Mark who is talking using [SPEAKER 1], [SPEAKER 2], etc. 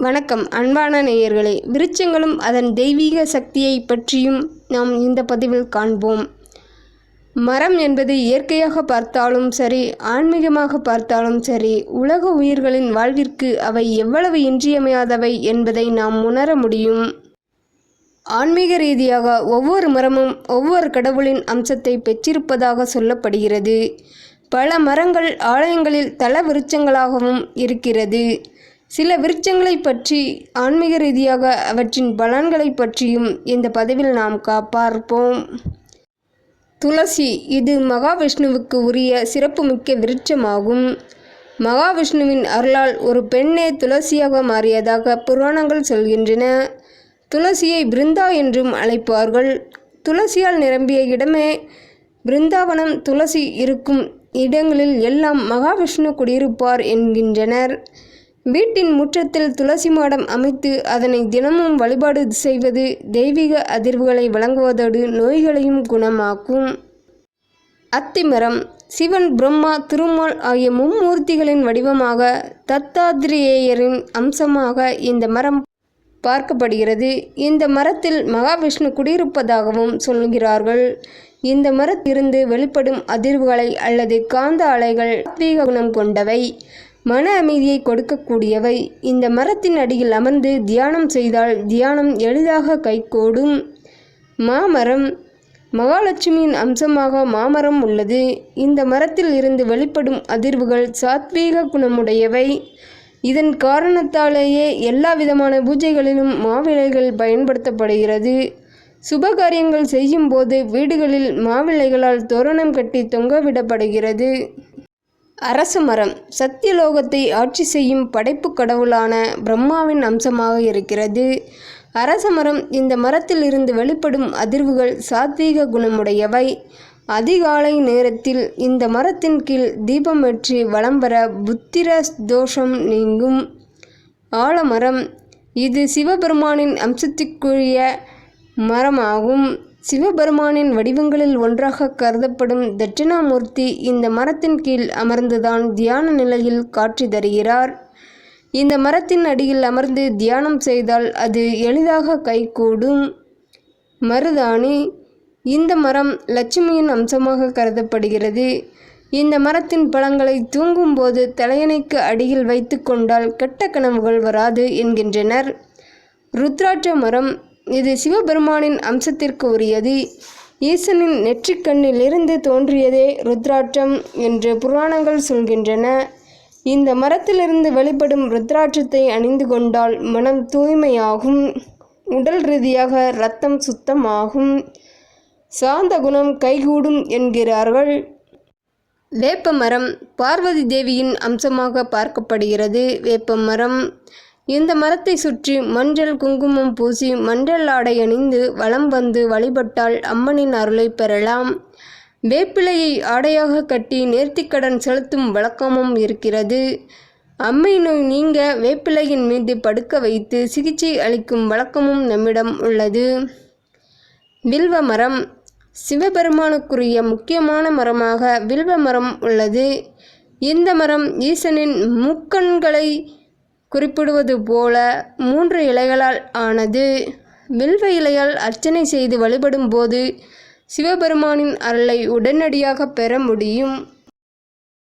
[SPEAKER 1] வணக்கம் அன்பான நேயர்களே. விருச்சங்களும் அதன் தெய்வீக சக்தியை பற்றியும் நாம் இந்த பதிவில் காண்போம். மரம் என்பது இயற்கையாக பார்த்தாலும் சரி ஆன்மீகமாக பார்த்தாலும் சரி உலக உயிர்களின் வாழ்விற்கு அவை எவ்வளவு இன்றியமையாதவை என்பதை நாம் உணர முடியும். ஆன்மீக ரீதியாக ஒவ்வொரு மரமும் ஒவ்வொரு கடவுளின் அம்சத்தை பெற்றிருப்பதாக சொல்லப்படுகிறது. பல மரங்கள் ஆலயங்களில் தல விருட்சங்களாகவும் இருக்கிறது. சில விருட்சங்களை பற்றி ஆன்மீக ரீதியாக அவற்றின் பலன்களை பற்றியும் இந்த பதிவில் நாம் கா பார்ப்போம் துளசி இது மகாவிஷ்ணுவுக்கு உரிய சிறப்புமிக்க விருட்சமாகும். மகாவிஷ்ணுவின் அருளால் ஒரு பெண்ணே துளசியாக மாறியதாக புராணங்கள் சொல்கின்றன. துளசியை பிருந்தா என்றும் அழைப்பார்கள். துளசியால் நிரம்பிய இடமே பிருந்தாவனம் துளசி இருக்கும் இடங்களில் எல்லாம் மகாவிஷ்ணு குடியிருப்பார் என்கின்றனர். வீட்டின் முற்றத்தில் துளசி மாடம் அமைத்து அதனை தினமும் வழிபாடு செய்வது தெய்வீக அதிர்வுகளை வழங்குவதோடு நோய்களையும் குணமாக்கும். அத்திமரம் சிவன் பிரம்மா திருமால் ஆகிய மும்மூர்த்திகளின் வடிவமாக தத்தாத்திரேயரின் அம்சமாக இந்த மரம் பார்க்கப்படுகிறது. இந்த மரத்தில் மகாவிஷ்ணு குடியிருப்பதாகவும் சொல்கிறார்கள் இந்த மரத்திலிருந்து வெளிப்படும் அதிர்வுகளை அல்லது காந்த அலைகள் ஆத்மீக குணம் கொண்டவை. மன அமைதியை கொடுக்கக்கூடியவை. இந்த மரத்தின் அடியில் அமர்ந்து தியானம் செய்தால் தியானம் எளிதாக கைகூடும். மாமரம் மகாலட்சுமியின் அம்சமாக மாமரம் உள்ளது. இந்த மரத்தில் இருந்து வெளிப்படும் அதிர்வுகள் சாத்வீக குணமுடையவை. இதன் காரணத்தாலேயே எல்லா விதமான பூஜைகளிலும் மாவிளைகள் பயன்படுத்தப்படுகிறது. சுபகாரியங்கள் செய்யும் போது வீடுகளில் மாவிளைகளால் தோரணம் கட்டி தொங்கவிடப்படுகிறது அரச மரம். சத்தியலோகத்தை ஆட்சி செய்யும் படைப்பு கடவுளான பிரம்மாவின் அம்சமாக இருக்கிறது. அரச மரம் இந்த மரத்தில் இருந்து வெளிப்படும் அதிர்வுகள் சாத்வீக குணமுடையவை. அதிகாலை நேரத்தில் இந்த மரத்தின் கீழ் தீபமேற்றி வலம் வர புத்திர தோஷம் நீங்கும். ஆலமரம் இது சிவபெருமானின் அம்சத்திற்குரிய மரமாகும். சிவபெருமானின் வடிவங்களில் ஒன்றாக கருதப்படும் தட்சிணாமூர்த்தி இந்த மரத்தின் கீழ் அமர்ந்துதான் தியான நிலையில் காட்சி தருகிறார். இந்த மரத்தின் அடியில் அமர்ந்து தியானம் செய்தால் அது எளிதாக கைகூடும். மருதாணி இந்த மரம் லட்சுமியின் அம்சமாக கருதப்படுகிறது. இந்த மரத்தின் பழங்களை தூங்கும்போது தலையணைக்கு அடியில் வைத்து கொண்டால் கெட்ட கனவுகள் வராது என்கின்றனர். ருத்ராட்ச மரம் இது சிவபெருமானின் அம்சத்திற்கு உரியது. ஈசனின் நெற்றிக்கண்ணிலிருந்து தோன்றியதே ருத்ராட்சம் என்று புராணங்கள் சொல்கின்றன. இந்த மரத்திலிருந்து வெளிப்படும் ருத்ராட்சத்தை அணிந்து கொண்டால் மனம் தூய்மையாகும். உடல் ரீதியாக இரத்தம் சுத்தமாகும். சாந்த குணம் கைகூடும் என்கிறார்கள். வேப்ப மரம் பார்வதி தேவியின் அம்சமாக பார்க்கப்படுகிறது. வேப்ப மரம் இந்த மரத்தை சுற்றி மஞ்சள் குங்குமம் பூசி மஞ்சள் ஆடை அணிந்து வலம் வந்து வழிபட்டால் அம்மனின் அருளை பெறலாம். வேப்பிலையை ஆடையாக கட்டி நேர்த்திக்கடன் செலுத்தும் வழக்கமும் இருக்கிறது. அம்மை நோய் நீங்க வேப்பிலையின் மீது படுக்க வைத்து சிகிச்சை அளிக்கும் வழக்கமும் நம்மிடம் உள்ளது. வில்வ மரம். சிவபெருமானுக்குரிய முக்கியமான மரமாக வில்வ மரம் உள்ளது. இந்த மரம் ஈசனின் முக்கண்களை குறிப்பிடுவது போல மூன்று இலைகளால் ஆனது வில்வ இலையால் அர்ச்சனை செய்து வழிபடும் போது சிவபெருமானின் அருளை உடனடியாக பெற முடியும்.